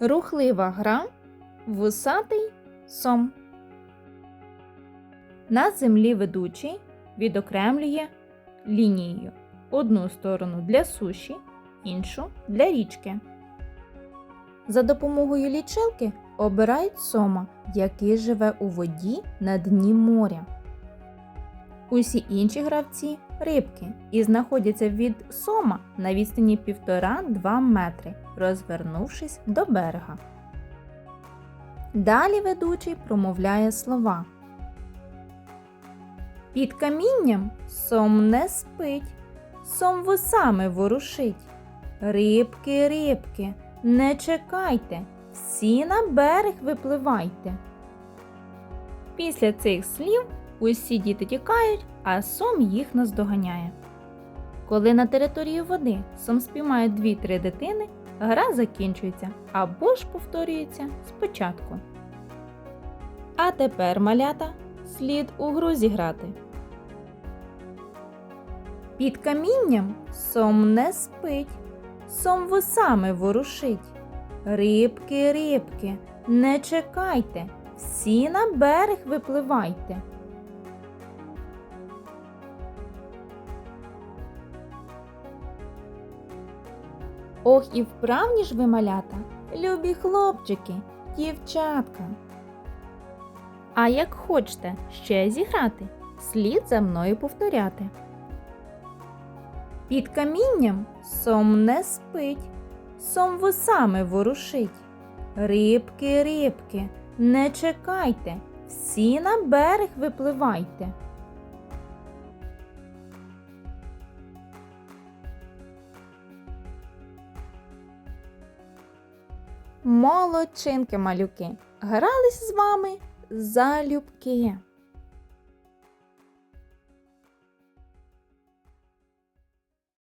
Рухлива гра Вусатий сом. На землі ведучий відокремлює лінією одну сторону для суші, іншу для річки. За допомогою лічилки обирають сома, який живе у воді на дні моря. Усі інші гравці рибки і знаходяться від сома на відстані 1,5-2 метри, розвернувшись до берега. Далі ведучий промовляє слова. Під камінням сом не спить, сом вусами ворушить. Рибки, рибки, не чекайте, всі на берег випливайте. Після цих слів усі діти тікають, а сом їх наздоганяє. Коли на території води сом спіймає дві-три дитини, гра закінчується або ж повторюється спочатку. А тепер, малята, слід у гру зіграти. Під камінням сом не спить, сом вусами ворушить. Рибки, рибки, не чекайте, всі на берег випливайте. Ох, і вправні ж ви малята, любі хлопчики, дівчатка. А як хочете ще зіграти, слід за мною повторяти. Під камінням сом не спить, сом вусами ворушить. Рибки, рибки, не чекайте, всі на берег випливайте. Молодчинки, малюки, грались з вами залюбки.